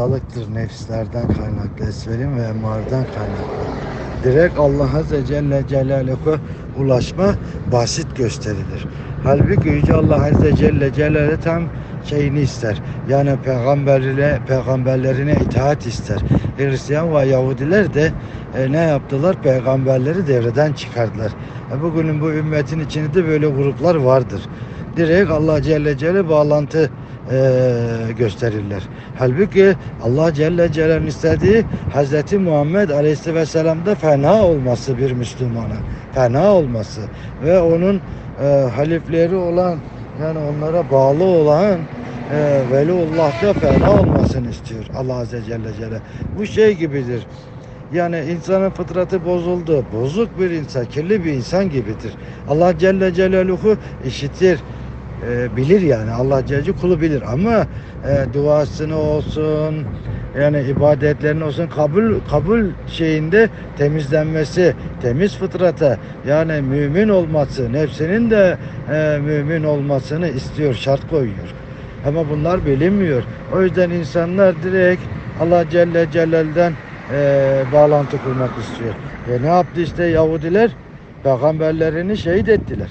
hastalıktır nefislerden kaynaklı, esvelin ve emmardan kaynaklı. Direkt Allah Azze Celle Celaluhu ulaşma basit gösterilir. Halbuki Yüce Allah Azze Celle Celaluhu tam şeyini ister. Yani peygamberine, peygamberlerine itaat ister. Hristiyan ve Yahudiler de e, ne yaptılar? Peygamberleri devreden çıkardılar. E, bugünün bu ümmetin içinde de böyle gruplar vardır. Direkt Allah Celle Celle bağlantı e, gösterirler. Halbuki Allah Celle Celal'in istediği Hz. Muhammed Aleyhisselam'da fena olması bir Müslümana. Fena olması ve onun e, halifleri olan yani onlara bağlı olan e, Veliullah'ta fena olmasını istiyor Allah Azze Celle Celle. Bu şey gibidir. Yani insanın fıtratı bozuldu. Bozuk bir insan, kirli bir insan gibidir. Allah Celle Celaluhu işitir, e, bilir yani. Allah Celle kulu bilir ama e, duasını olsun, yani ibadetlerin olsun kabul kabul şeyinde temizlenmesi, temiz fıtrata yani mümin olması, nefsinin de e, mümin olmasını istiyor, şart koyuyor. Ama bunlar bilinmiyor. O yüzden insanlar direkt Allah Celle Celal'den e, bağlantı kurmak istiyor. E ne yaptı işte Yahudiler? Peygamberlerini şehit ettiler.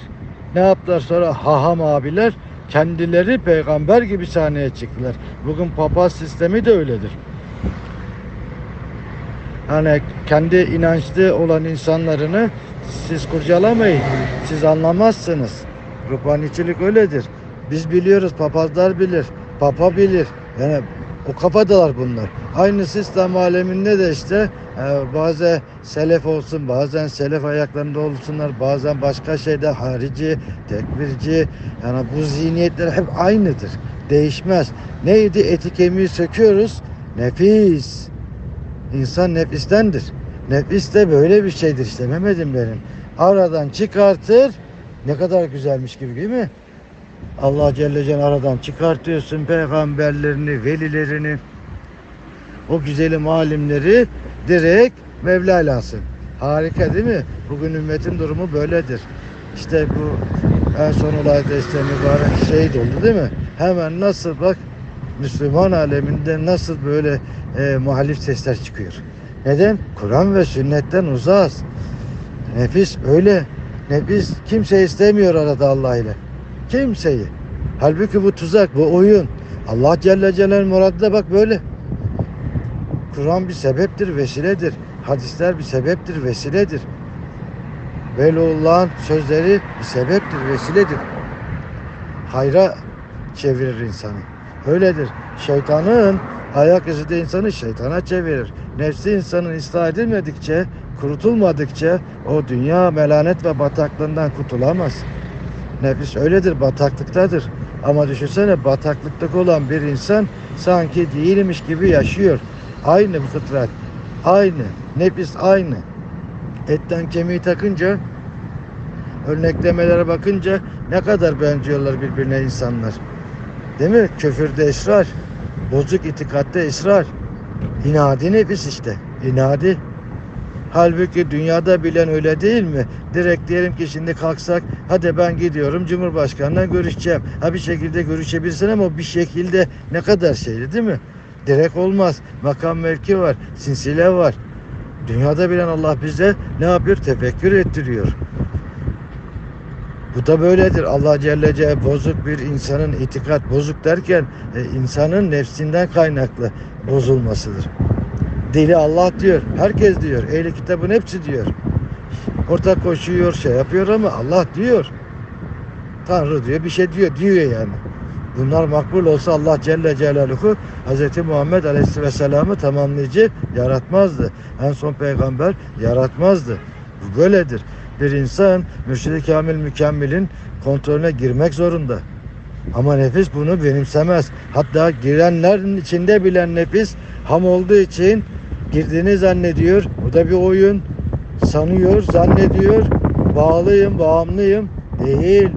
Ne yaptılar sonra haham abiler? Kendileri peygamber gibi sahneye çıktılar. Bugün papaz sistemi de öyledir. Hani kendi inançlı olan insanlarını siz kurcalamayın. Siz anlamazsınız. Ruhbanicilik öyledir. Biz biliyoruz, papazlar bilir, papa bilir. Yani o kafadalar bunlar. Aynısı İslam aleminde de işte e, bazen selef olsun, bazen selef ayaklarında olsunlar, bazen başka şeyde harici, tekbirci. Yani bu zihniyetler hep aynıdır. Değişmez. Neydi? Eti kemiği söküyoruz. Nefis. İnsan nefistendir. Nefis de böyle bir şeydir işte Mehmet'im benim. Aradan çıkartır. Ne kadar güzelmiş gibi değil mi? Allah Celle Celle aradan çıkartıyorsun peygamberlerini, velilerini, o güzelim alimleri direkt Mevlala'sın. Harika değil mi? Bugün ümmetin durumu böyledir. İşte bu en son olayda işte mübarek şehit oldu değil mi? Hemen nasıl bak Müslüman aleminde nasıl böyle e, muhalif sesler çıkıyor. Neden? Kur'an ve sünnetten uzağız. Nefis öyle. Nefis kimse istemiyor arada Allah ile. Kimseyi. Halbuki bu tuzak, bu oyun. Allah Celle Celaluhu'nun muradı bak böyle. Kur'an bir sebeptir, vesiledir. Hadisler bir sebeptir, vesiledir. Veliullah'ın sözleri bir sebeptir, vesiledir. Hayra çevirir insanı. Öyledir. Şeytanın ayak izi de insanı şeytana çevirir. Nefsi insanın ıslah edilmedikçe, kurutulmadıkça o dünya melanet ve bataklığından kurtulamaz. Nefis öyledir, bataklıktadır. Ama düşünsene bataklıkta olan bir insan sanki değilmiş gibi yaşıyor. Aynı bu fıtrat. Aynı. Nefis aynı. Etten kemiği takınca örneklemelere bakınca ne kadar benziyorlar birbirine insanlar. Değil mi? Küfürde ısrar. Bozuk itikatte ısrar. İnadi nefis işte. İnadi. Halbuki dünyada bilen öyle değil mi? Direkt diyelim ki şimdi kalksak hadi ben gidiyorum Cumhurbaşkanı'na görüşeceğim. Ha bir şekilde görüşebilirsin ama bir şekilde ne kadar şeydi değil mi? Direkt olmaz. Makam mevki var. Sinsile var. Dünyada bilen Allah bize ne yapıyor? Tefekkür ettiriyor. Bu da böyledir. Allah Celle Celle bozuk bir insanın itikat bozuk derken e, insanın nefsinden kaynaklı bozulmasıdır. Deli Allah diyor. Herkes diyor. Ehli kitabın hepsi diyor. Ortak koşuyor, şey yapıyor ama Allah diyor. Tanrı diyor, bir şey diyor, diyor yani. Bunlar makbul olsa Allah Celle Celaluhu Hz. Muhammed Aleyhisselam'ı tamamlayıcı yaratmazdı. En son peygamber yaratmazdı. Bu böyledir. Bir insan mürşid-i kamil mükemmelin kontrolüne girmek zorunda. Ama nefis bunu benimsemez. Hatta girenlerin içinde bilen nefis ham olduğu için girdiğini zannediyor. Bu da bir oyun. Sanıyor, zannediyor. Bağlıyım, bağımlıyım. Değil.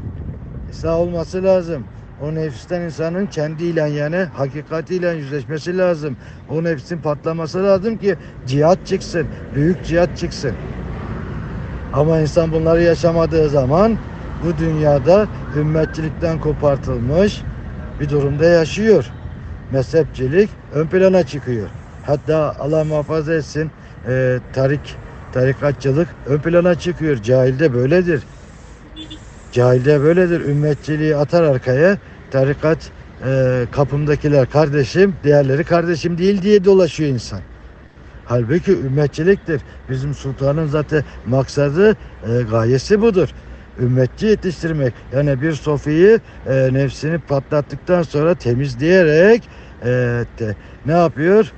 İslah olması lazım. O nefisten insanın kendiyle yani hakikatiyle yüzleşmesi lazım. O nefsin patlaması lazım ki cihat çıksın. Büyük cihat çıksın. Ama insan bunları yaşamadığı zaman bu dünyada ümmetçilikten kopartılmış bir durumda yaşıyor. mezhepçilik ön plana çıkıyor. Hatta Allah muhafaza etsin e, tarik, tarikatçılık ön plana çıkıyor. Cahilde böyledir. Cahilde böyledir. Ümmetçiliği atar arkaya. Tarikat e, kapımdakiler kardeşim, diğerleri kardeşim değil diye dolaşıyor insan. Halbuki ümmetçiliktir. Bizim sultanın zaten maksadı, e, gayesi budur. Ümmetçi yetiştirmek. Yani bir sofiyi e, nefsini patlattıktan sonra temizleyerek e, de, ne yapıyor?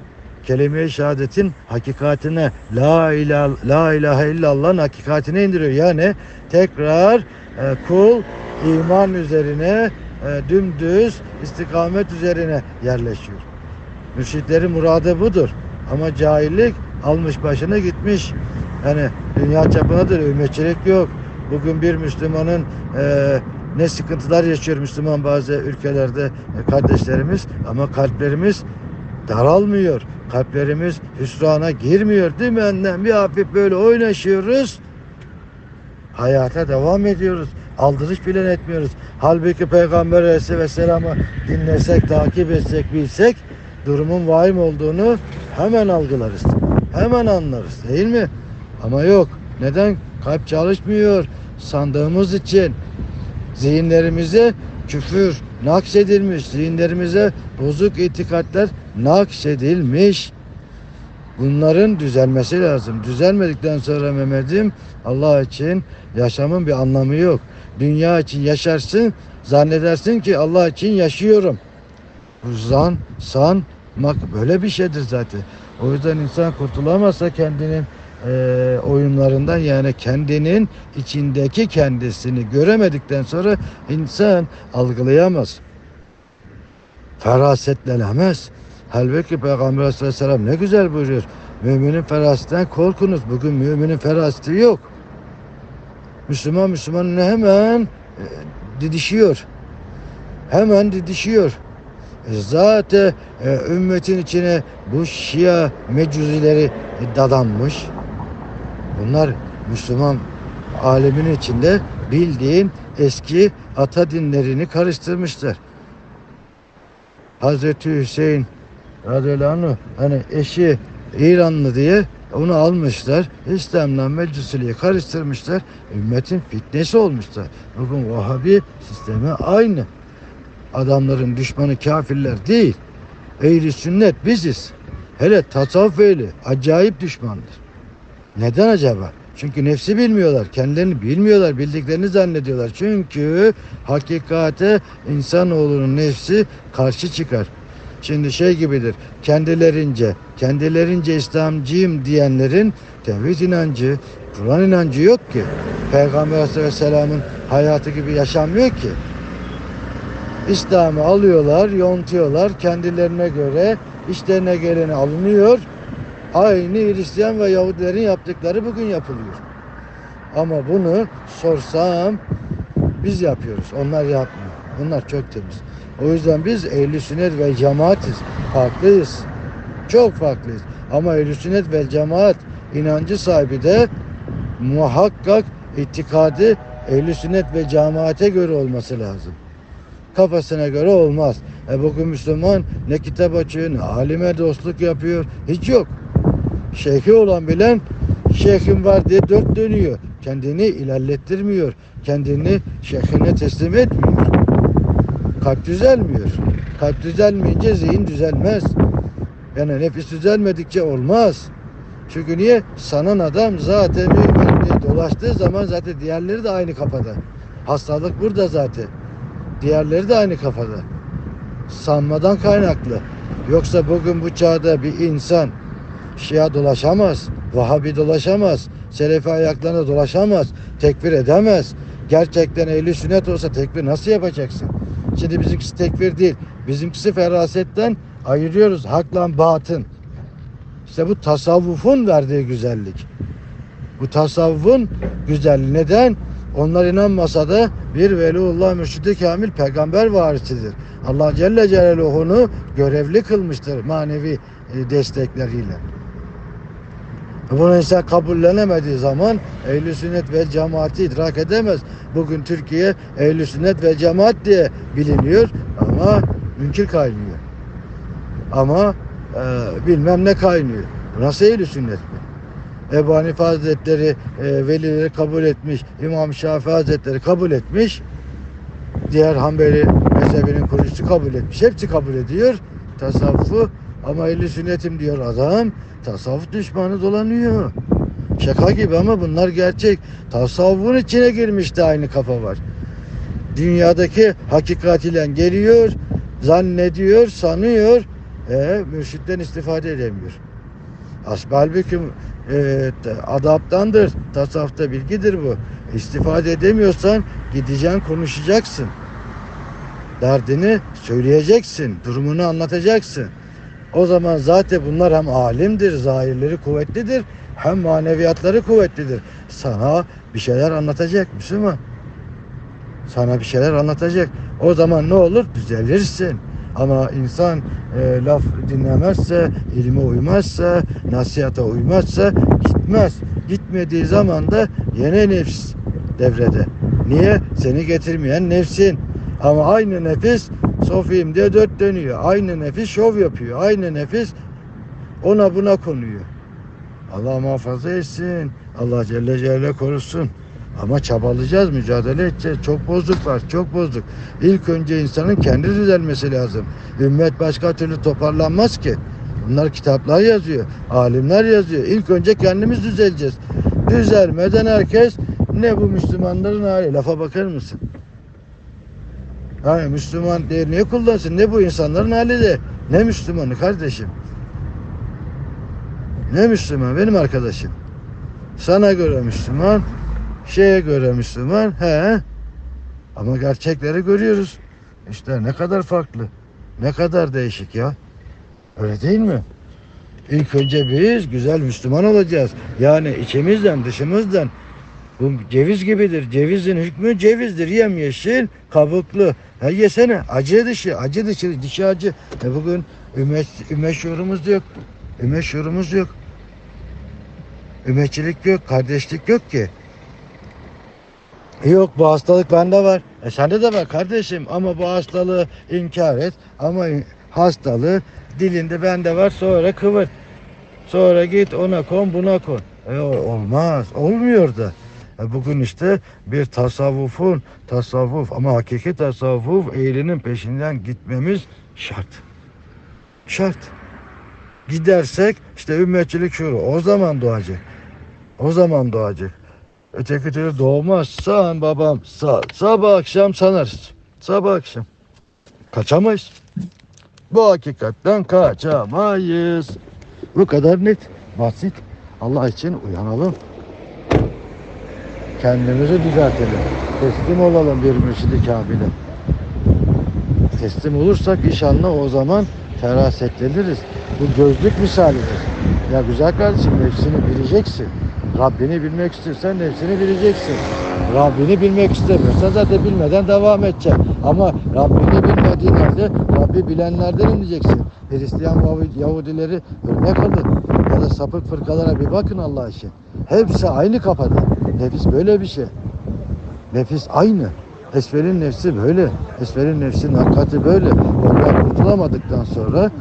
Kelime-i şehadetin hakikatine la ilahe, la ilahe illallah'ın hakikatine indiriyor. Yani tekrar e, kul iman üzerine e, dümdüz istikamet üzerine yerleşiyor. Mürşitlerin muradı budur. Ama cahillik almış başını gitmiş. Yani dünya çapındadır, ümmetçilik yok. Bugün bir Müslümanın e, ne sıkıntılar yaşıyor Müslüman bazı ülkelerde e, kardeşlerimiz ama kalplerimiz daralmıyor. Kalplerimiz hüsrana girmiyor değil mi annem? Bir hafif böyle oynaşıyoruz. Hayata devam ediyoruz. Aldırış bile etmiyoruz. Halbuki Peygamber Aleyhisselam'ı dinlesek, takip etsek, bilsek durumun vahim olduğunu hemen algılarız. Hemen anlarız değil mi? Ama yok. Neden? Kalp çalışmıyor. Sandığımız için zihinlerimize küfür nakşedilmiş. Zihinlerimize bozuk itikatler nakşedilmiş. Bunların düzelmesi lazım. Düzelmedikten sonra Mehmet'im Allah için yaşamın bir anlamı yok. Dünya için yaşarsın, zannedersin ki Allah için yaşıyorum. Bu zan, san, mak böyle bir şeydir zaten. O yüzden insan kurtulamazsa kendinin eee, oyunlarından yani kendinin içindeki kendisini göremedikten sonra insan algılayamaz. Ferasetlenemez. Halbuki Peygamber Aleyhisselam ne güzel buyuruyor. Müminin ferasetinden korkunuz. Bugün müminin feraseti yok. Müslüman Müslümanın hemen e, didişiyor. Hemen didişiyor. E, Zaten e, ümmetin içine bu Şia mecuzileri dadanmış. Bunlar Müslüman aleminin içinde bildiğin eski ata dinlerini karıştırmışlar. Hazreti Hüseyin radıyallahu hani eşi İranlı diye onu almışlar. İslam'la meclisiliği karıştırmışlar. Ümmetin fitnesi olmuşlar. Bugün Vahabi sistemi aynı. Adamların düşmanı kafirler değil. Ehli sünnet biziz. Hele tasavvuf ehli acayip düşmandır. Neden acaba? Çünkü nefsi bilmiyorlar. Kendilerini bilmiyorlar. Bildiklerini zannediyorlar. Çünkü hakikate insanoğlunun nefsi karşı çıkar. Şimdi şey gibidir. Kendilerince, kendilerince İslamcıyım diyenlerin tevhid inancı, Kur'an inancı yok ki. Peygamber Aleyhisselam'ın hayatı gibi yaşanmıyor ki. İslam'ı alıyorlar, yontuyorlar. Kendilerine göre işlerine geleni alınıyor. Aynı Hristiyan ve Yahudilerin yaptıkları bugün yapılıyor. Ama bunu sorsam biz yapıyoruz. Onlar yapmıyor. Bunlar çok temiz. O yüzden biz ehli sünnet ve cemaatiz. Farklıyız. Çok farklıyız. Ama ehli sünnet ve cemaat inancı sahibi de muhakkak itikadı ehli sünnet ve cemaate göre olması lazım. Kafasına göre olmaz. E bugün Müslüman ne kitap açıyor ne alime dostluk yapıyor. Hiç yok. Şeyhi olan bilen şeyhim var diye dört dönüyor. Kendini ilerlettirmiyor. Kendini şeyhine teslim etmiyor. Kalp düzelmiyor. Kalp düzelmeyince zihin düzelmez. Yani nefis düzelmedikçe olmaz. Çünkü niye? Sanan adam zaten dolaştığı zaman zaten diğerleri de aynı kafada. Hastalık burada zaten. Diğerleri de aynı kafada. Sanmadan kaynaklı. Yoksa bugün bu çağda bir insan Şia dolaşamaz, Vahabi dolaşamaz, Selefi ayaklarına dolaşamaz, tekfir edemez. Gerçekten ehli sünnet olsa tekfir nasıl yapacaksın? Şimdi bizimkisi tekfir değil. Bizimkisi ferasetten ayırıyoruz hakla batın. İşte bu tasavvufun verdiği güzellik. Bu tasavvufun güzelliği. Neden? Onlar inanmasa da bir veliullah mürşidi kamil peygamber varisidir. Allah Celle Celaluhu'nu görevli kılmıştır manevi e, destekleriyle. Bunu insan kabullenemediği zaman ehl sünnet ve cemaati idrak edemez. Bugün Türkiye ehl sünnet ve cemaat diye biliniyor ama münkir kaynıyor. ama e, bilmem ne kaynıyor. Nasıl ehli sünnet mi? Ebu Hanife Hazretleri e, velileri kabul etmiş, İmam Şafii Hazretleri kabul etmiş, diğer Hanbeli mezhebinin kurucusu kabul etmiş. Hepsi kabul ediyor tasavvufu ama ehli sünnetim diyor adam. Tasavvuf düşmanı dolanıyor. Şaka gibi ama bunlar gerçek. Tasavvufun içine girmiş de aynı kafa var. Dünyadaki hakikat ile geliyor, zannediyor, sanıyor, e, mürşitten istifade edemiyor. Asbel halbuki e, adaptandır, tasavvufta bilgidir bu. İstifade edemiyorsan gideceksin, konuşacaksın. Derdini söyleyeceksin, durumunu anlatacaksın. O zaman zaten bunlar hem alimdir, zahirleri kuvvetlidir, hem maneviyatları kuvvetlidir. Sana bir şeyler anlatacak Müslüman. Sana bir şeyler anlatacak. O zaman ne olur? Düzelirsin. Ama insan e, laf dinlemezse, ilme uymazsa, nasihata uymazsa gitmez. Gitmediği zaman da yine nefs devrede. Niye? Seni getirmeyen nefsin. Ama aynı nefis sofiyim diye dört dönüyor. Aynı nefis şov yapıyor. Aynı nefis ona buna konuyor. Allah muhafaza etsin. Allah Celle Celle korusun. Ama çabalayacağız, mücadele edeceğiz. Çok bozuk var, çok bozuk. İlk önce insanın kendi düzelmesi lazım. Ümmet başka türlü toparlanmaz ki. Bunlar kitaplar yazıyor, alimler yazıyor. İlk önce kendimiz düzeleceğiz. Düzelmeden herkes ne bu Müslümanların hali? Lafa bakar mısın? Yani Müslüman niye kullansın? Ne bu insanların hali de? Ne Müslümanı kardeşim? Ne Müslüman? Benim arkadaşım. Sana göre Müslüman, şeye göre Müslüman, he. Ama gerçekleri görüyoruz. İşte ne kadar farklı, ne kadar değişik ya. Öyle değil mi? İlk önce biz güzel Müslüman olacağız. Yani içimizden, dışımızdan. Bu ceviz gibidir. Cevizin hükmü cevizdir. Yemyeşil, kabuklu. Ha yesene. Acı dışı, acı dışı, dişi acı. E bugün ümet, ümmet şuurumuz yok. Ümmet şuurumuz yok. Ümmetçilik yok, kardeşlik yok ki. Yok bu hastalık bende var. E sende de var kardeşim ama bu hastalığı inkar et. Ama hastalığı dilinde bende var sonra kıvır. Sonra git ona kon buna kon. E, olmaz. Olmuyor da. E, bugün işte bir tasavvufun tasavvuf ama hakiki tasavvuf eğrinin peşinden gitmemiz şart. Şart. Gidersek işte ümmetçilik şuuru o zaman doğacak. O zaman doğacak. Öteki türlü doğmaz. Sağ babam sağ. Sabah akşam sanarız. Sabah akşam. Kaçamayız. Bu hakikatten kaçamayız. Bu kadar net, basit. Allah için uyanalım. Kendimizi düzeltelim. Teslim olalım bir mürşidi kamile. Teslim olursak inşallah o zaman ferasetleniriz. Bu gözlük misalidir. Ya güzel kardeşim nefsini bileceksin. Rabbini bilmek istiyorsan nefsini bileceksin. Rabbini bilmek istemiyorsan zaten bilmeden devam edeceksin. Ama Rabbini bilmediğin halde Rabbi bilenlerden diyeceksin. Hristiyan Yahu- Yahudileri örnek alın. Ya da sapık fırkalara bir bakın Allah için. Hepsi aynı kafada. Nefis böyle bir şey. Nefis aynı. Esferin nefsi böyle. Esferin nefsinin hakikati böyle. Ondan kurtulamadıktan sonra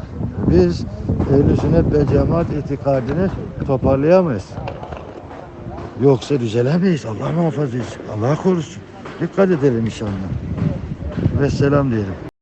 biz ehl sünnet ve cemaat itikadını toparlayamayız. Yoksa düzelemeyiz. Allah muhafaza. Allah korusun. Dikkat edelim inşallah. Ve selam diyelim.